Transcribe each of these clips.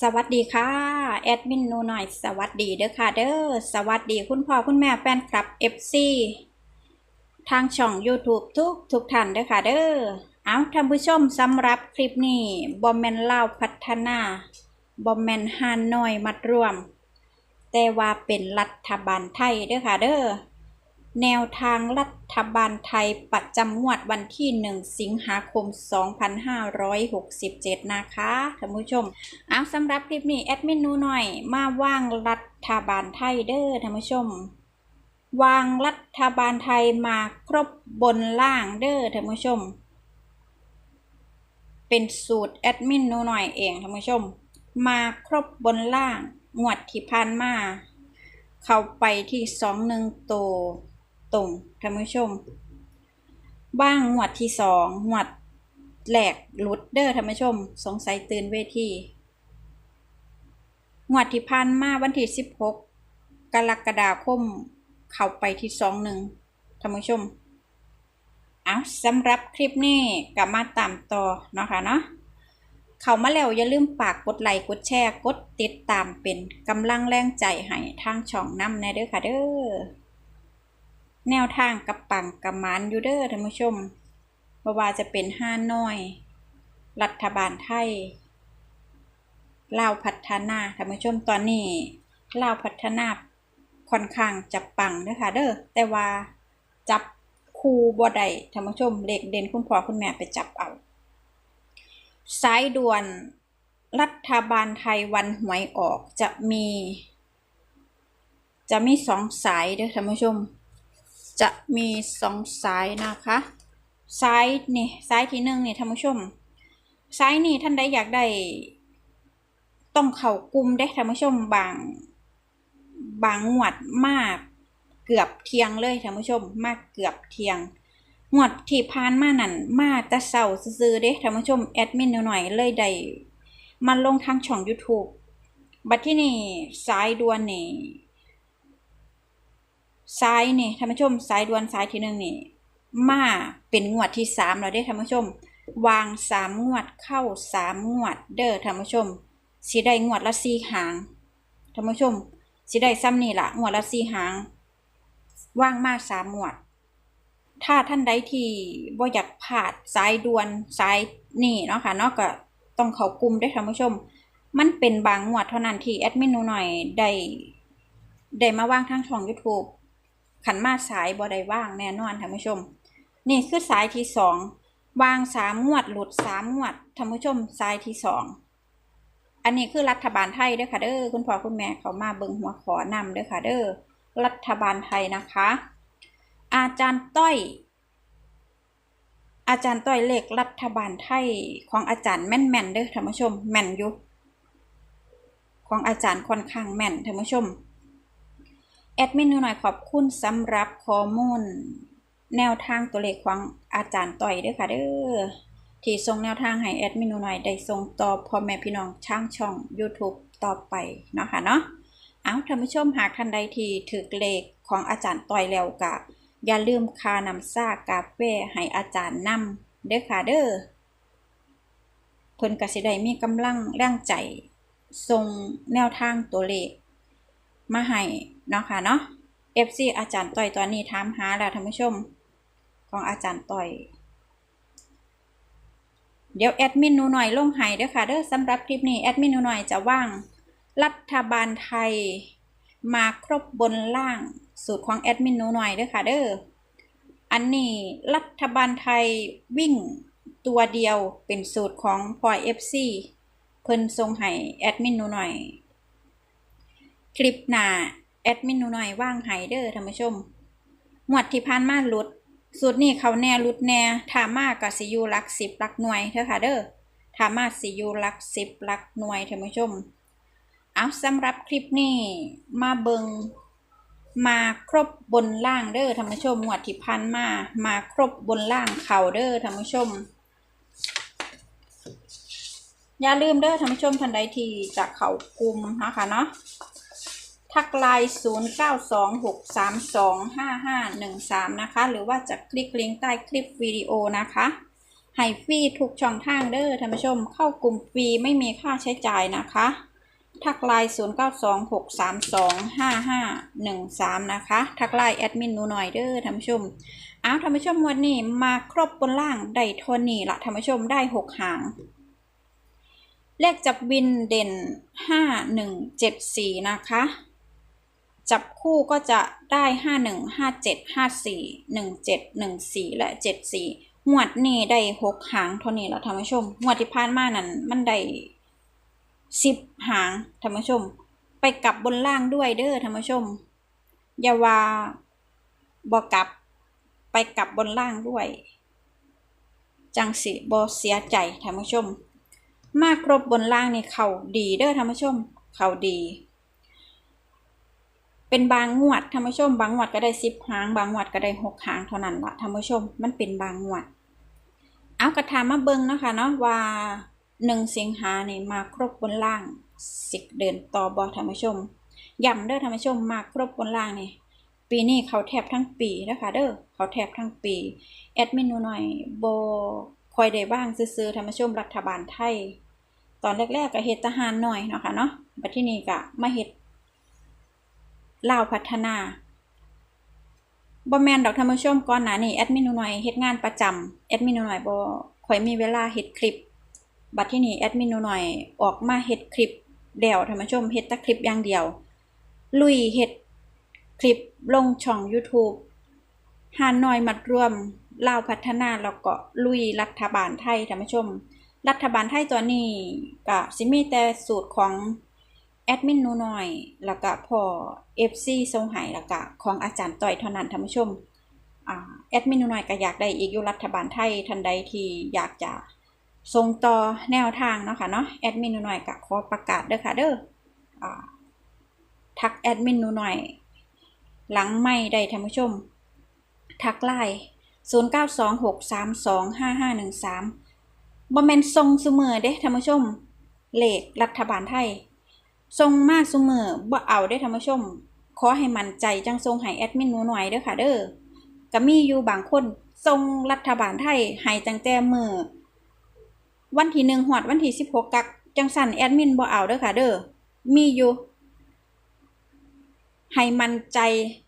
สวัสดีค่ะ แอดมินนูหน่อย สวัสดีเด้อค่ะเด้อสวัสดีคุณพ่อคุณแม่แฟนคลับ FC ทางช่อง YouTube ทุกทุกท่านเด้อค่ะเด้อเอาท่านผู้ชมสำหรับคลิปนี้บอมแมนเล่าพัฒนาบอมแมนฮานอยมัดรวม แต่ว่าเป็นรัฐบาลไทยเด้อค่ะเด้อ แนวทางรัฐบาลไทยประจำงวดวันที่ 1 สิงหาคม 2567 นะคะท่านผู้ชมเอาสำหรับคลิปนี้แอดมินนูหน่อย มาว่างรัฐบาลไทยเด้อท่านผู้ชม วางรัฐบาลไทยมาครบบนล่างเด้อท่านผู้ชม เป็นสูตรแอดมินนูหน่อยเองท่านผู้ชม มาครบบนล่างงวดที่ผ่านมา เข้าไปที่สองหนึ่งโตว ตรงท่านผู้ชม บ้างหวดที่สองหวดแหลกลุดเด้อท่านผู้ชม สงสัยตื่นเวทีหวดที่พันมาวันที่สิบหกกรกฎาคมเข้าไปที่สองหนึ่งท่านผู้ชมเอาสำหรับคลิปนี้กลับมาตามต่อเนาะค่ะเนาะเข้ามาแล้วอย่าลืมฝากกดไลค์กดแชร์กดติดตามเป็นกำลังแรงใจให้ทางช่องน้ำแน่เด้อค่ะเด้อ แนวทางกับปังกับมานยูเด้อท่านผู้ชมบ่ว่าจะเป็นห้าน้อย รัฐบาลไทยลาวพัฒนาท่านผู้ชมตอนนี้ลาวพัฒนาค่อนข้างจะปังเด้อค่ะเด้อแต่ว่าจับคูบ่ได้ท่านผู้ชมเลขเด่นคุณพ่อคุณแม่ไปจับเอาสายด่วนรัฐบาลไทยวันหวยออกจะมี จะมีสองสายเด้อท่านผู้ชม จะมีสองสายนะคะสายนี่สายที่หนึ่งนี่ท่านผู้ชมสายนี่ท่านใดอยากได้ต้องเข้ากลุ่มได้ท่านผู้ชมบางบางงวดมากเกือบเทียงเลยท่านผู้ชมมากเกือบเทียงงวดที่ผ่านมานั่นมาแต่เศร้าซื่อเด้ท่านผู้ชมแอดมินหน่อยเลยได้มันลงทางช่อง YouTube บัดที่นี่สายด่วนนี่ สายนี่ท่านผู้ชมสายด่วนสายที่หนึ่งนี่มาเป็นงวดที่สามแล้วเด้ท่านผู้ชม วางสามงวดเข้าสามงวดเด้อท่านผู้ชมสิได้งวดละสี่หางท่านผู้ชมสิได้ซ้ำนี่ละงวดละสี่หาง ว่างมากสามงวด ถ้าท่านใดที่บ่อยากพลาดสายด่วนสายนี่เนาะค่ะเนาก็ต้องเขากลุ่มได้ท่านผู้ชม มันเป็นบางงวดเท่านั้นที่แอดมินหนูหน่อยได้ได้มาว่างทางช่อง YouTube ขันมาสายบ่ได้ว่างแน่นอนท่านผู้ชม นี่คือสายที่สองวางสามงวดหลุดสามงวดท่านผู้ชมสายที่สองอันนี้คือรัฐบาลไทยเด้อค่ะเด้อคุณพ่อคุณแม่เขามาเบิ่งหัวขอนำเด้อค่ะเด้อรัฐบาลไทยนะคะ อาจารย์ต้อย อาจารย์ต้อยเลขรัฐบาลไทยของอาจารย์แม่นแม่นเด้อท่านผู้ชม แม่นอยู่ของอาจารย์ค่อนข้างแม่นท่านผู้ชม ดมินหนูหน่อยขอบคุณสำหรับข้อมูล แนวทางตัวเลขของอาจารย์ต้อยด้อค่ะเด้อที่ส่งแนวทางให้แอดมินหนูหน่อยได้ส่งต่อพ่อแม่พี่น้องช่างช่อง YouTube ต่อไปเนาะค่ะเนาะเอาท่านผู้ชมหากท่านใดที่ถือเลขของอาจารย์ต้อยแล้วกะอย่าลืมคานำซากาแฟให้อาจารย์นำเด้อค่ะเด้อเพิ่นกสิได้มีกำลังแรงใจส่งแนวทางตัวเลข มาให้เนาะค่ะเนาะ FC อาจารย์ต้อยตอนนี้ถามหาแล้วท่านผู้ชม ของอาจารย์ต้อย เดี๋ยวแอดมินหนูหน่อยลงให้เด้อค่ะเด้อสำหรับคลิปนี้แอดมินหนูหน่อยจะว่าง รัฐบาลไทย มาครบบนล่างสูตรของแอดมินหนูหน่อยเด้อค่ะเด้ออันนี้รัฐบาลไทยวิ่งตัวเดียวเป็นสูตรของพลอย FC เพิ่นทรงให้แอดมินหนูหน่อย คลิปหน้าแอดมินหนูหน่อยว่างให้เด้อท่านผู้ชมหมวดที่ผ่านมาหลุดสูตรนี้เขาแน่ลุดแน่ถามากกับสิยูหลักสิบหลักหน่วยเด้อค่ะเด้อถามาสิยูหลักสิบหลักหน่วยท่านผู้ชม เอาสำหรับคลิปนี้มาเบิงมาครบบนล่างเด้อท่านผู้ชมหมวดที่พันมามาครบบนล่างเข่าเด้อท่านผู้ชม อย่าลืมเด้อท่านผู้ชมท่านใดทีจะเขากลุ่มนะคะเนาะ ทักไลน์ 0926325513 นะคะ หรือว่าจะคลิกลิงก์ใต้คลิปวิดีโอนะคะให้ฟรีทุกช่องทางเด้อท่านผู้ชมเข้ากลุ่มฟรีไม่มีค่าใช้จ่ายนะคะ ทักไลน์ 0926325513 นะคะ ทักไลน์แอดมินหนูหน่อยเด้อท่านผู้ชมอ้าวท่านผู้ชมวันนี้มาครบบนล่างได้ทนนี่ละท่านผู้ชมได้หกหางเลขจับวินเด่นห้าหนึ่งเจ็ดสี่นะคะ จับคู่ก็จะได้ห้าหนึ่งห้าเจ็ดห้าสี่หนึ่งเจ็ดหนึ่งสี่และเจ็ดสี่งวดนี้ได้หกหางเท่านี้แล้วท่านผู้ชมงวดที่ผ่านมานั้นมันได้สิบหางท่านผู้ชม ไปกลับบนล่างด้วยเด้อท่านผู้ชม อย่าว่าบอกกลับไปกลับบนล่างด้วย จังสิบอเสียใจท่านผู้ชม มากครบบนล่างนี่เขาดีเด้อท่านผู้ชม เขาดี เป็นบางงวดท่านผู้ชม บางงวดก็ได้สิบหาง บางงวดก็ได้หกหางเท่านั้นละท่านผู้ชม มันเป็นบางงวด เอากระทามาเบิ่งเนาะคะเนาะว่าหนึ่งสิงหานี่มาครบบนล่างสิเดินต่อบอท่านผู้ชมย้ำเด้อท่านผู้ชมมาครบบนล่างนี่ปีนี้เขาแทบทั้งปีนะคะเด้อเขาแทบทั้งปีแอดมินหน่อยโบคอยได้บ้างซื้อๆธรรมชมรัฐบาลไทย ตอนแรกๆก็เฮ็ดทหารหน่อยเนาะค่ะเนาะบัดที่นี้ก็มาเฮ็ด ลาวพัฒนาบ่แมนดอกธรรมชมก่อนหน้านี้แอดมินหน่อยเฮ็ดงานประจำแอดมินหน่อยบ่ค่อยมีเวลาเฮ็ดคลิป บัดที่นี้แอดมินหน่อยออกมาเฮ็ดคลิปเดี่ยวธรรมชมเฮ็ดแต่คลิปอย่างเดียว ลุยเฮ็ดคลิปลงช่อง YouTube ฮานอยมัดรวมลาวพัฒนาแล้วก็ลุยรัฐบาลไทยท่านผู้ชม รัฐบาลไทยตัวนี้ก็สิมีแต่สูตรของ แอดมินหนูน้อย แล้วก็พอ FC ทรงไหแล้วก็ของอาจารย์ต่อยเท่านั้นท่านผู้ชมแอดมินหนูน้อยก็อยากได้อีกอยู่รัฐบาลไทยทันใดที่อยากจะส่งต่อแนวทางเนาะค่ะเนาะแอดมินหนูน้อยก็ขอประกาศเด้อค่ะเด้อทักแอดมินหนูน้อย หลังไม่ได้ท่านผู้ชม ทักไลน์0926325513บ่แม่นทรงซุมือเด้ท่านผู้ชมเลขรัฐบาลไทย ทรงมาซุมือบ่เอาเด้ท่านผู้ชม ขอให้มั่นใจจังทรงให้แอดมินหนูหน่อยเด้อค่ะเด้อก็มีอยู่บางคนทรงรัฐบาลไทยให้จังแต่มือวันที่หนึ่งหอดวันที่16กักจังสั่นแอดมินบ่เอาเด้อค่ะเด้อมีอยู่ให้มันใจ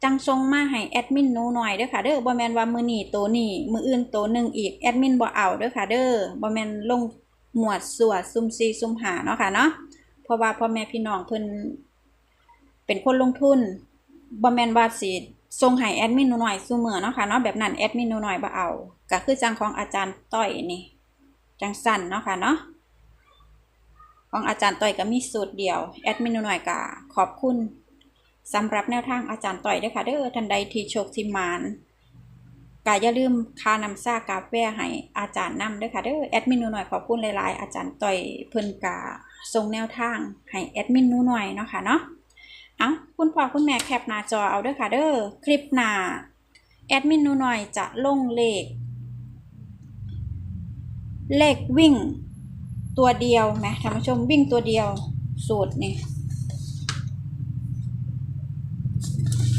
จังทรงมาให้แอดมินหนูหน่อยเด้อค่ะเด้อบ่แมนว่ามือนี้ตัวนี้มืออื่นตัวหนึ่งอีกแอดมินบ่เอาเด้อค่ะเด้อบ่แมนลงหมวดสวดซุ่มซีซุ่มหาเนาะค่ะเนาะ เพราะว่าพ่อแม่พี่น้องเพิ่นเป็นคนลงทุนบ่แม่นว่าสิส่งให้แอดมินหนูหน่อยซุมื้อเนาะค่ะเนาะแบบนั้นแอดมินหนูหน่อยบ่เอาก็คือจังของอาจารย์ต้อยนี่จังสั่นเนาะค่ะเนาะของอาจารย์ต้อยก็มีสูตรเดียวแอดมินหนูหน่อยก็ขอบคุณสำหรับแนวทางอาจารย์ต่อยด้วยค่ะเด้อทันใดที่โชคทีมานกาอย่าลืมค่านำซ่ากาแฟให้อาจารย์นำด้วยค่ะเด้อแอดมินหนูหน่อยขอบคุณหลายๆ อาจารย์ต่อยเพิ่นกา ส่งแนวทางให้แอดมินนูหน่อยเนาะค่ะเนาะเอาคุณพ่อคุณแม่แคปหน้าจอเอาเด้อค่ะเด้อคลิปหน้าแอดมินนูหน่อยจะลงเลข เลขวิ่งตัวเดียวไหมท่านผู้ชมวิ่งตัวเดียวสูตรนี่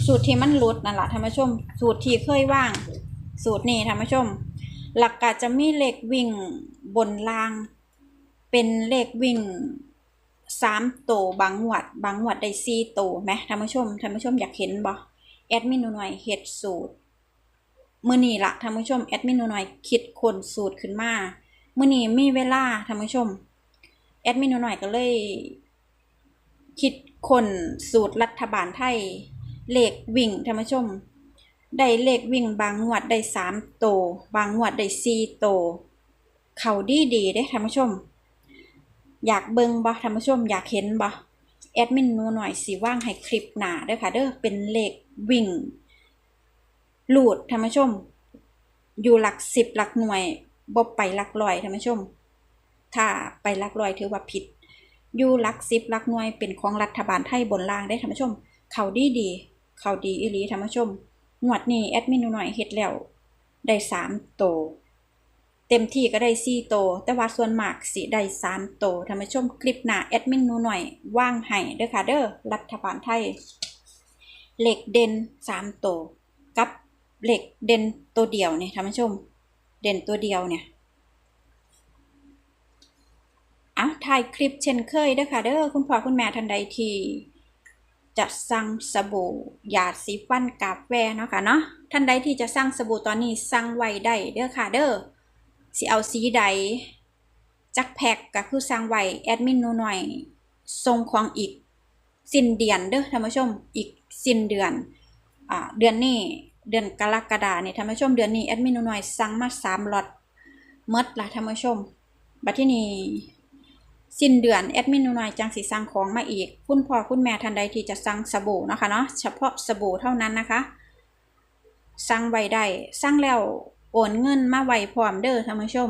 สูตรที่มันหลุดนั่นแหละท่านผู้ชม สูตรที่เคยว่าง สูตรนี้ท่านผู้ชม หลักกะจะมีเลขวิ่งบนล่าง เป็นเลขวิ่ง สามโตวบางหวัด บางหวัดได้สี่โตวไหมท่านผู้ชมท่านผู้ชมอยากเห็นบ่แอดมินหน่อยเฮ็ดสูตรมื้อนี้ละท่านผู้ชมแอดมินหน่อยคิดคนสูตรขึ้นมามื้อนี้มีเวลาท่านผู้ชมแอดมินหน่อยก็เลย คิดคนสูตรรัฐบาลไทยเลขวิ่งท่านผู้ชม ได้เลขวิ่งบางงวดได้สามโตวบางงวดได้สี่โตวเขาดีดีเด้ท่านผู้ชม อยากเบิงบ่ท่านผู้ชมอยากเห็นบ่แอดมินนูหน่อยสิว่างให้คลิปหนาเด้อค่ะเด้อเป็นเลขวิ่งหลูดท่านผู้ชม อยู่หลักสิบหลักหน่วยบ่ไปหลักร้อยท่านผู้ชม ถ้าไปหลักร้อยถือว่าผิด อยู่หลักสิบหลักหน่วยเป็นของรัฐบาลไทยบนล่างได้ท่านผู้ชม เขาดีดี เขาดีอีหลีท่านผู้ชมงวดนี้แอดมินนูหน่อยเฮ็ดแล้วได้สามโตว เต็มที่ก็ได้สี่โต แต่ว่าส่วนมากสิได้สามโตท่านผู้ชมคลิปหน้าแอดมินนูหน่อยว่างให้เด้อค่ะเด้อรัฐบาลไทยเหล็กเด่นสามโต กับเหล็กเด่นตัวเดียวเนี่ยท่านผู้ชม เด่นตัวเดียวเนี่ยถ่ายคลิปเช่นเคยเด้อค่ะเด้อคุณพ่อคุณแม่ท่านใดที่จะสั่งสบู่หยาดสีฟันกาแฟเนาะค่ะเนาะท่านใดที่จะสั่งสบู่ตอนนี้สั่งไว้ได้เด้อค่ะเด้อ สิเอาสีใด จักแพ็กก็คือสั่งไว้แอดมินนูหน่อยส่งของอีกสิ้นเดือนเด้อท่านผู้ชมอีกสิ้นเดือนอ่าเดือนนี้เดือนกรกฎาเนี่ยท่านผู้ชมเดือนนี้แอดมินนูหน่อยสั่งมาสามล็อตเมดละท่านผู้ชมบัดที่นี่สิ้นเดือนแอดมินนูหน่อยจังสิสั่งของมาอีก คุณพ่อคุณแม่ท่านใดที่จะสั่งสบู่นะคะเนาะเฉพาะสบู่เท่านั้นนะคะสั่งไว้ได้สั่งแล้ว โอนเงินมาไว้พร้อมเด้อท่านผู้ชม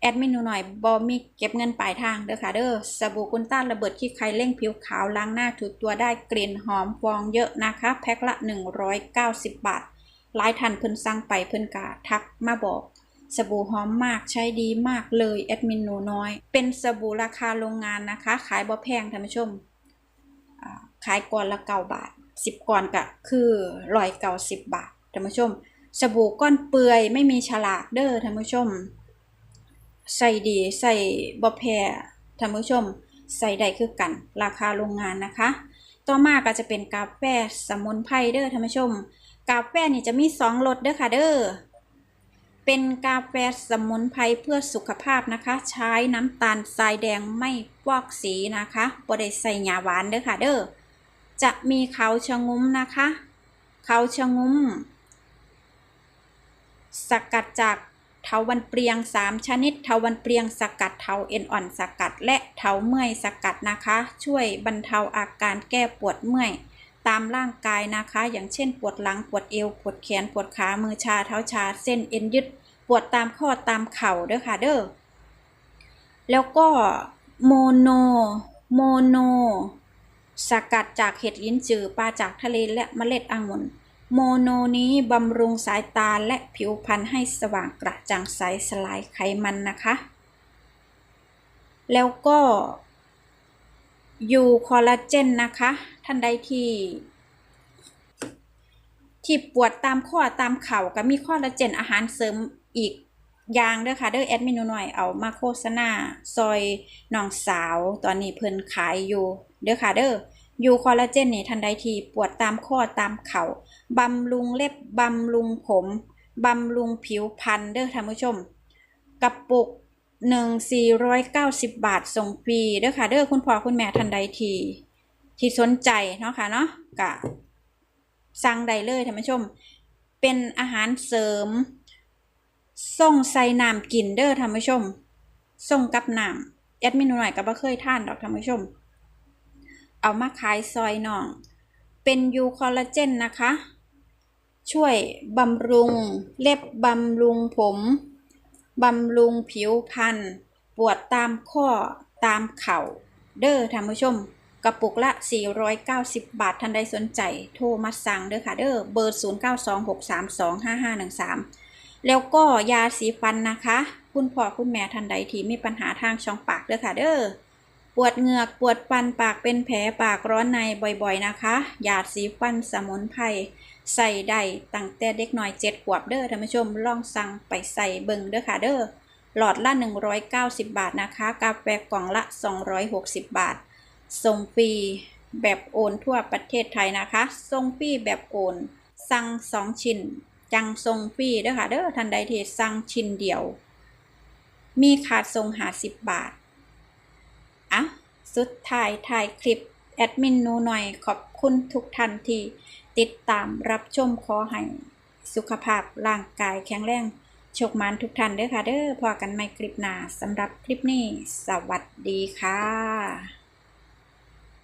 แอดมินหนูหน่อยบอมีเก็บเงินปลายทางเด้อค่ะเด้อสบู่กุนต้านระเบิดขี้ใครเร่งผิวขาวล้างหน้าถูตัวได้กลิ่นหอมฟองเยอะนะคะ แพ็คละ 190 บาทหลายท่านเพิ่นสั่งไปเพิ่นกะทักมาบอกสบู่หอมมากใช้ดีมากเลยแอดมินหนูน้อย เป็นสบู่ราคาโรงงานนะคะ ขายบ่แพงท่านผู้ชม ขายก่อนละเก้าบาทสิบก่อนก็คือร้อยเก้าสิบบาทท่านผู้ชม สบู่ก้อนเปื่อยไม่มีฉลากเด้อท่านผู้ชม ใส่ดีใส่บ่แพ้ท่านผู้ชม ใส่ได้คือกัน ราคาโรงงานนะคะ ต่อมาก็จะเป็นกาแฟสมุนไพรเด้อท่านผู้ชม กาแฟนี่จะมีสองรสเด้อค่ะเด้อเป็นกาแฟสมุนไพรเพื่อสุขภาพนะคะ ใช้น้ำตาลทรายแดงไม่ฟอกสีนะคะบ่ได้ใส่หยาหวานเด้อค่ะเด้อจะมีเขาชะงุ้มนะคะ เขาชะงุ้ม สกัดจากเถาวันเปรียง 3 ชนิดเถาวันเปรียง สกัดเถาเอ็นอ่อนสกัด และเถาเมื่อยสกัดนะคะ ช่วยบรรเทาอาการแก้ปวดเมื่อย ตามร่างกายนะคะ อย่างเช่น ปวดหลังปวดเอว ปวดแขนปวดขามือชาเท้าชา เส้นเอ็นยึด ปวดตามข้อตามเข่าเด้อค่ะเด้อแล้วก็โมโนโมโน สกัดจากเห็ดลิ้นจือปลาจากทะเลและเมล็ดองุ่น โมโนนี้บำรุงสายตาและผิวพรรณให้สว่างกระจ่างใสสลายไขมันนะคะ แล้วก็ยูคอลลาเจนนะคะ ท่านใดที่ที่ปวดตามข้อตามเข่าก็มีคอลลาเจนอาหารเสริมอีกอย่างเด้อค่ะเด้อแอดมินหน่อยเอามาโฆษณาซอยน้องสาวตอนนี้เพิ่นขายอยู่เด้อค่ะเด้อ ยูคอลลาเจนนี่ท่านใดทีปวดตามข้อตามเข่าบำรุงเล็บบำรุงผมบำรุงผิวพรรณเด้อท่านผู้ชมกระปุกหนึ่งสี่ร้อยเก้าสิบบาทส่งฟรีเด้อค่ะเด้อคุณพ่อคุณแม่ท่านใดที ที่สนใจเนาะค่ะเนาะกะสั่งได้เลยท่านผู้ชม เป็นอาหารเสริมส่งใส่น้ำกินเด้อท่านผู้ชมส่งกับน้ำแอดมินหน่อยก็บ่เคยทานดอกท่านผู้ชม เอามาขายซอยน้อง เป็นยูคอลลาเจนนะคะ ช่วยบำรุงเล็บบำรุงผมบำรุงผิวพรรณปวดตามข้อตามเข่า เด้อท่านผู้ชม กระปุกละ 490 บาทท่านใดสนใจ โทรมาสั่งเด้อค่ะ เด้อเบอร์ 0926325513 แล้วก็ยาสีฟันนะคะ คุณพ่อคุณแม่ท่านใดที่มีปัญหาทางช่องปากเด้อค่ะเด้อ ปวดเหงือกปวดฟันปากเป็นแผลปากร้อนในบ่อยๆนะคะยาดสีฟันสมุนไพรใส่ได้ตั้งแต่เด็กหน้อยเจ็ดขวบเด้อท่านผู้ชมลองสั่งไปใส่เบิ่งเด้อค่ะเด้อหลอดละ 190 บาทนะคะ กาแฟกล่องละ 260 บาท ส่งฟรีแบบโอนทั่วประเทศไทยนะคะ ส่งฟรีแบบโอน สั่ง2ชิ้น จังส่งฟรีเด้อค่ะเด้อท่านใดที่สั่งชิ้นเดียว มีขาดส่งหา 10 บาท อะ สุดท้ายถ่ายคลิป แอดมินนูหน่อยขอบคุณทุกท่านที่ติดตามรับชมขอให้สุขภาพร่างกายแข็งแรงโชคมันทุกท่านเด้อค่ะเด้อพอกันใหม่คลิปหน้าสำหรับคลิปนี้ สวัสดีค่ะ